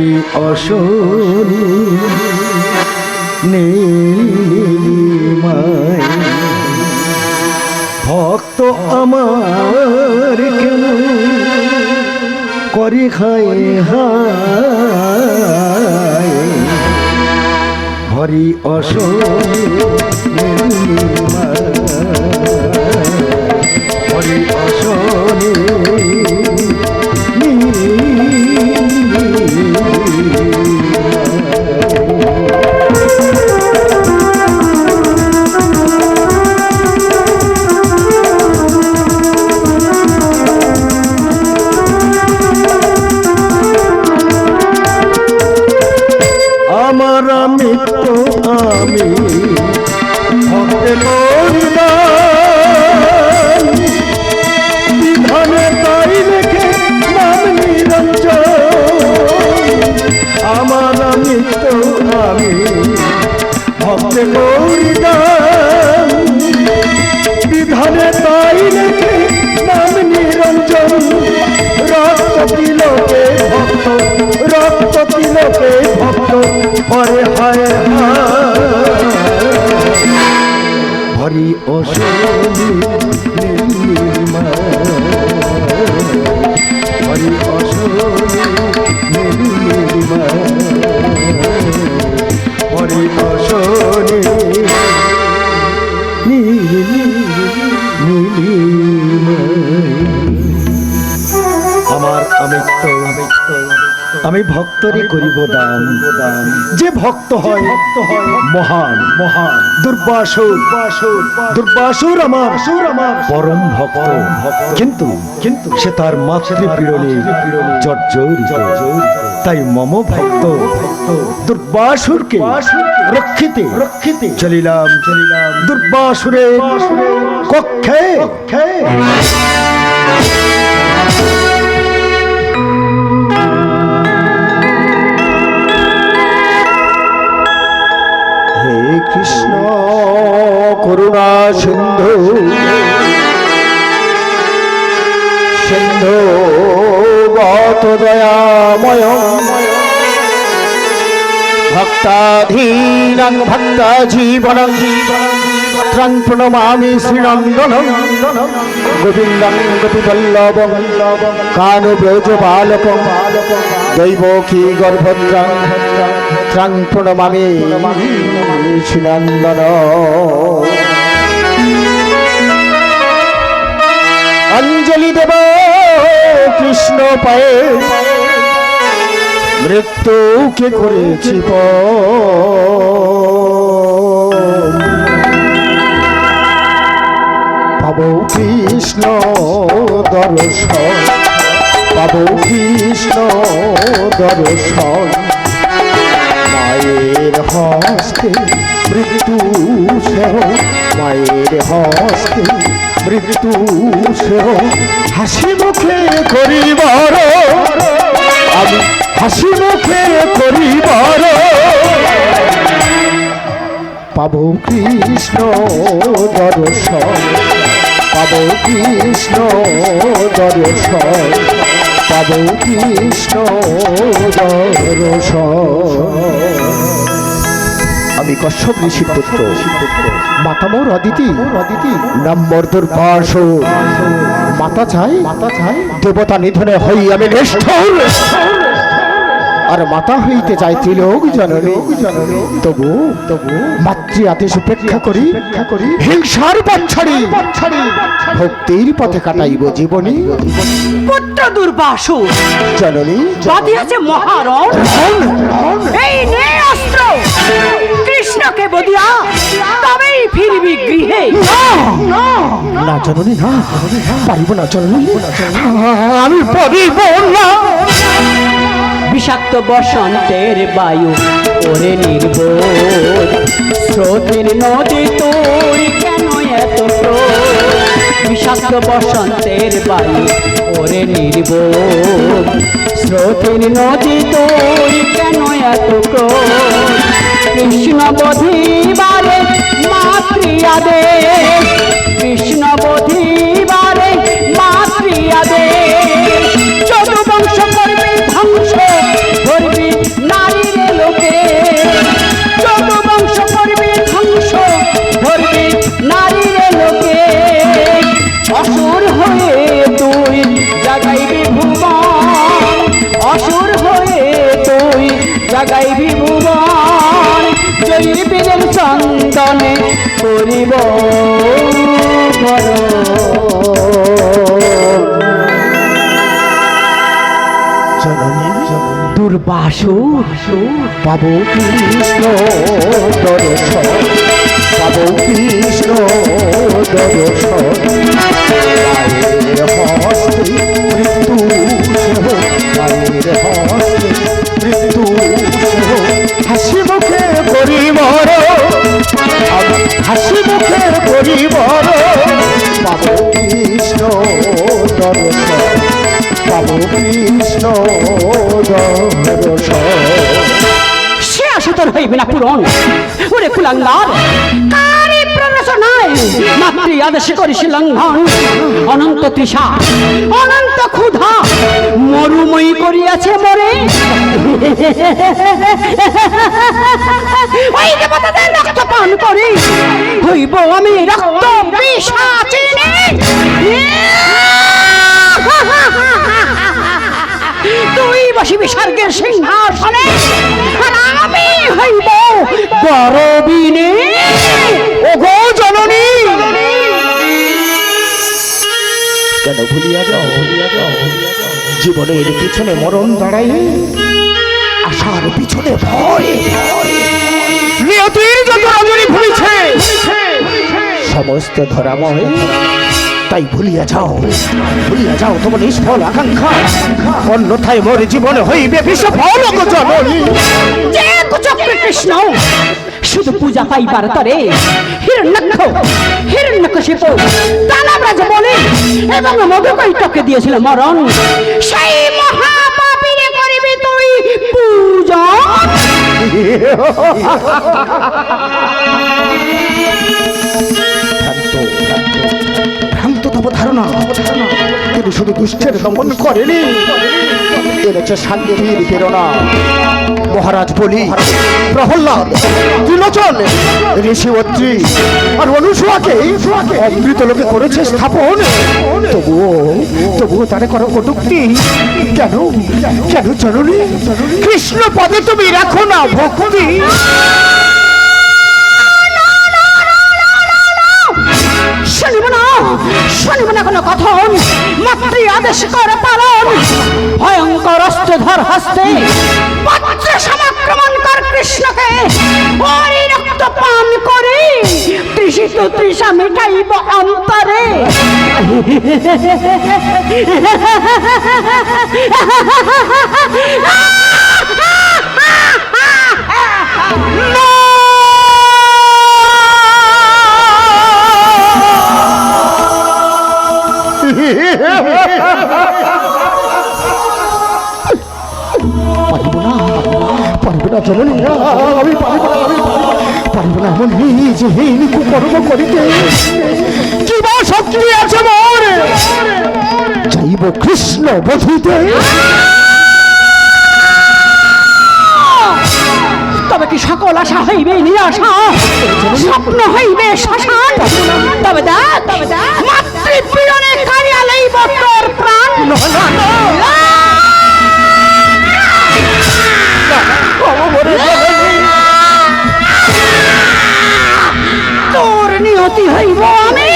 হরি অসুনি নীলিমায় ভক্ত আমার কেন করি খায় হায়? হরি নীলিমায় হরি অসুনি ভক্তরে করিব দান। যে ভক্ত হয় ভক্ত হয় মহান। মহান। দুর্বাসুর। দুর্বাসুর। আমার। সুর আমার। পরম ভক্ত। কিন্তু কিন্তু সে তার মাতৃপীড়নে জর্জরিত। তাই মম ভক্ত। দুর্বাসুরকে রক্ষিতে রক্ষিতে চলিলাম। চলিলাম। দুর্বাসুরে কক্ষে। কক্ষে। কৃষ্ণ করুণা সিন্ধু। সিন্ধু গত দয়াময়। ভক্তাধীনং ভক্ত জীবন প্রণমামি শ্রীনন্দন গোবিন্দং গোপীবল্লভ কানু ব্রজ বালক দৈবকী গর্ভদ্রাং ত্রাং প্রণমামি শ্রীনন্দন অঞ্জলি দেব, কৃষ্ণ পায়ে। মৃত্যুকে করেছি পাব কৃষ্ণ দর্শন, পাব কৃষ্ণ দর্শন। মায়ের হস্তে মৃত্যু সেহ, মায়ের হস্তে মৃত্যু সেহ। হাসি মুখে করিবার আমি হাসি মুখে করিবার পাব কৃষ্ণ দর্শন, পাব কৃষ্ণ দর্শন, পাব কৃষ্ণ দর্শন। আমি কশ্যপ ঋষির পুত্র। মাতামোর অদিতি অদিতি নম্বর দুর্বাস মাতা চাই। মাতা চাই। দেবতা নিধনে হই আমি নিষ্ঠুর আর মাতা হইতে চাই ত্রিলোক জননী। তবু তবু মাতৃ আদেশ উপেক্ষা করি। করি। হিংসার বাচ্ছাড়ি ভক্তির পথে কাটাইব জীবনী। পুত্র দুর্বাসু। জননী বাঁধিয়াছে মহারণ এই নে অস্ত্র। কৃষ্ণকে বদিয়া তবেই ফিরবি গৃহে। না জননী না পারিব না জননী আমি পারিব না। বিষাক্ত বসন্তের বায়ু ওরে নির্বোধ। স্রোতের নদী তোর কেন এত বিষাক্ত বসন্তের বায়ু ওরে নির্বোধ। স্রোতের নদী তোর কেন এত ক্রোধ? কৃষ্ণ বধিবারে মাতৃয়াদে কৃষ্ণ বধিবারে মাতৃয়াদে। চতুবংশ করবে ধ্বংস দুর্বাসু পাব কৃষ্ণ দর্শন। পাব কৃষ্ণ দর্শন। হস্তে মৃত্যু সেহ মায়ের হস্তে মৃত্যু সেহ হাসি মুখে পরিবার হাসি মুখে পরিবার পাব কৃষ্ণ দর্শন। পাব কৃষ্ণ হইবে না পূরণ। ওরে কুলাঙ্গার কারি প্রণশনায় মাতৃ আদেশে করিস লঙ্ঘন, অনন্ত তৃষা, অনন্ত ক্ষুধা, মরুময়ী করিয়াছে মরে। ওই রক্ত পান করি, হইব আমি রক্ত বিষাচিনী তুই বসিবি স্বর্গের সিংহাসনে আমি হইব গরবিনে। ওগো জননী। কেন ভুলিয়া যাও? ভুলিয়া যাও জীবনের পিছনে মরণ দাঁড়াই আশার পিছনে সমস্ত ধরাময়, তাই ভুলিয়া যাও। ভুলিয়া যাও তোমার নিষ্ফল আকাঙ্ক্ষা। অন্যথায় মোর জীবনে হইবে বিশ্বফল গো জননী। যে কুচক্র কৃষ্ণ শুধু পূজা পাইবার তরে হিরণ্যক্ষ হিরণ্যকশিপ দানবরাজ বলে এবং মধুকৈটকে দিয়েছিল মরণ সেই মহাপাপীরে করিবি তুই পূজা ভ্রান্ত ভ্রান্ত ভ্রান্ত তব ধারণা তিনি শুধু দুষ্টের দমন করেনি। এনেছে শান্তির প্রেরণা। মহারাজ বলি, প্রহ্লাদ, ত্রিলোচন ঋষি অত্রি আর অনুসুয়াকে অমৃত লোকে করেছে স্থাপন। তবুও তবুও তারে করো কটুক্তি। কেন কেন জননী? কৃষ্ণ পদে তুমি রাখো না, ভক্তি। শুনিব না শুনিব না কোনো কথন। মাতৃ আদেশ করে পালন। ভয়ঙ্কর অস্ত্রধর হস্তে পত্র সমাক্রমণ কর কৃষ্ণকে। ওই রক্ত পান করে তৃষিত তৃষা মিটাইব অন্তরে। পারিব না পারিব না জননী আমি পারিব না আমি পারিব না এমন করিতে শক্তি আছে মোর কৃষ্ণ বধিতে তবে কি সকল আশা হইবে নিরাশা? স্বপ্ন হইবে শ্মশান? তবে দেখ মাতৃপীড়নে কারিয়া লইব তোর প্রাণ। তোর নিয়তি হইব আমি।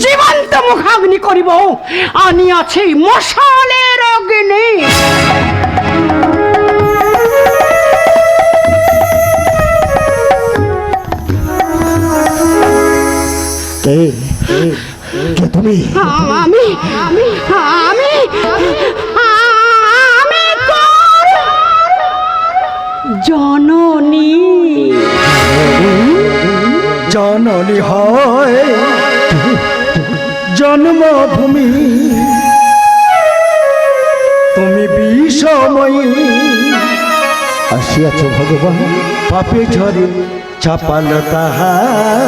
জীবন্ত মুখাগ্নি করিব। আনি আছি মশালের অগ্নি। কে তুমি? আমি আমি আমি আমি জননী। জননী হয় জন্মভূমি। তুমি বিষ সময় আসিয়াছ ভগবান পাপে ঝরে চাপাল দয়াময়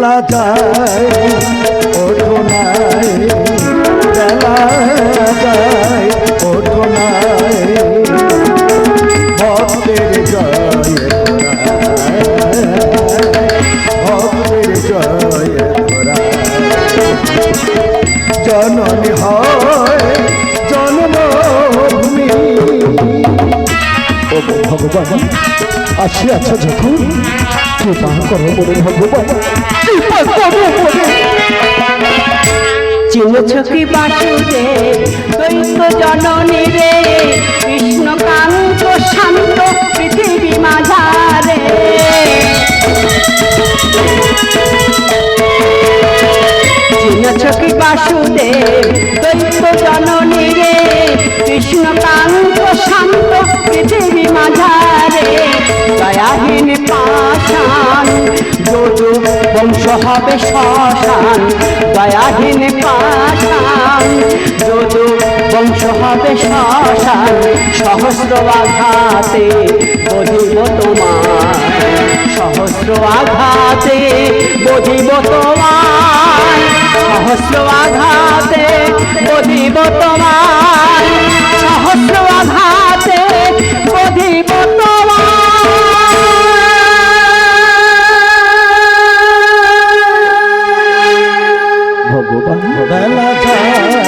বেলা যায় ওঠো নাই বেলা যায়। জননী রে কৃষ্ণকান্ত শান্ত পৃথিবী মাঝারে। চিনেছ কি বাসুদেব দৈত্য জননী রে কৃষ্ণকান্ত যদু বংশ হবে শ্মশান, দয়াহীন পাষাণ। যদু বংশ হবে শ্মশান সহস্র আঘাতে বধিব তোমার সহস্র আঘাতে বধিব তোমার সহস্র আঘাতে বধিব তোমার সহস্র আঘাতে বধিব তোমার বেলা যায়।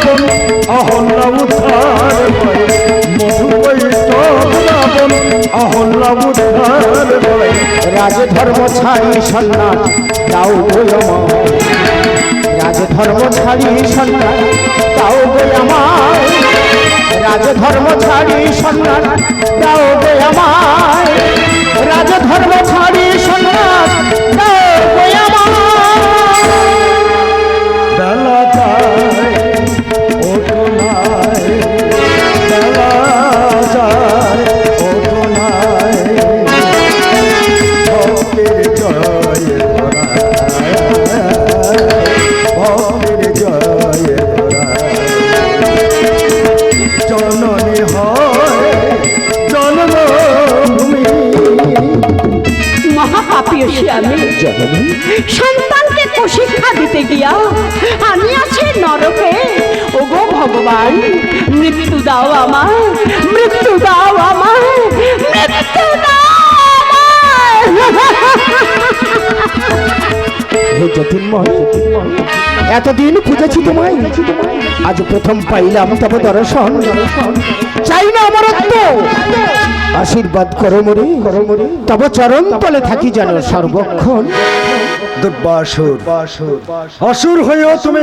রাবণ অহল্লা উদ্ধার হয় মধু কৈটব রাবণ অহল্লা উদ্ধার হয়। রাজধর্ম ছাড়ি সন্ন্যাস আমার রাজধর্ম ছাড়ি সন্ন্যাস দাও গো আমার রাজধর্ম ছাড়ি সন্ন্যাস দাও গো আমার রাজধর্ম ছাড়ি সন্ন্যাস দাও গো আমার এতদিন খুঁজেছি তোমায়, আজ প্রথম পাইলাম তবে দর্শন। চাই না অমরত্ব, আশীর্বাদ করো মরি। তবে চরণ তলে থাকি যেন সর্বক্ষণ। অসুর হয়েও তুমি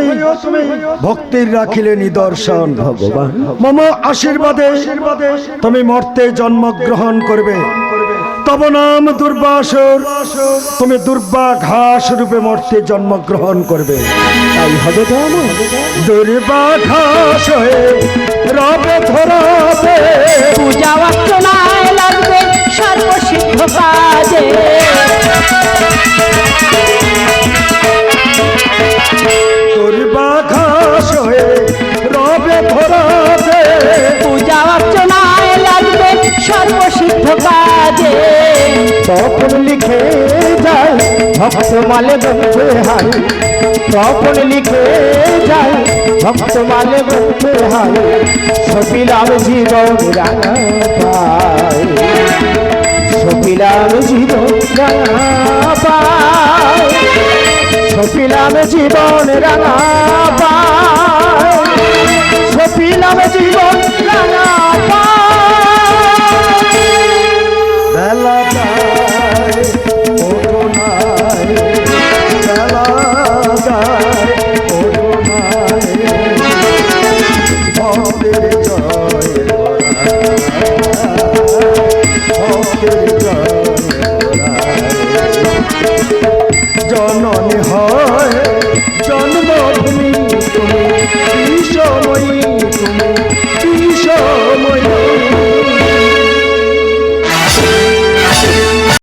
ভক্তির রাখিলে নিদর্শন ভগবান। মম আশীর্বাদে তুমি মর্তে জন্মগ্রহণ করবে। তব নাম দুর্বাসুর। তুমি দুর্বা ঘাস রূপে মর্তে জন্মগ্রহণ করবে। তাই হবে তো দুর্বা ঘাস হয়ে রবে ধরাবে। পূজা অর্চনায় লাগবে সর্বসিদ্ধ কাজে দুর্বা ঘাস হয়ে রবে ধরাবে। পূজা অর্চনায় লাগবে সর্বসিদ্ধ কাজে তখন লিখে যায়, ভক্ত মালে বলতে হাই তপন লিখে যায়, ভক্ত মালে বলতে হাই সপিলাম জীবন রাঙা সপিলাম জীবন রাঙা সপিলাম জীবন রাঙা পায়। সপিলাম জীবন রাঙা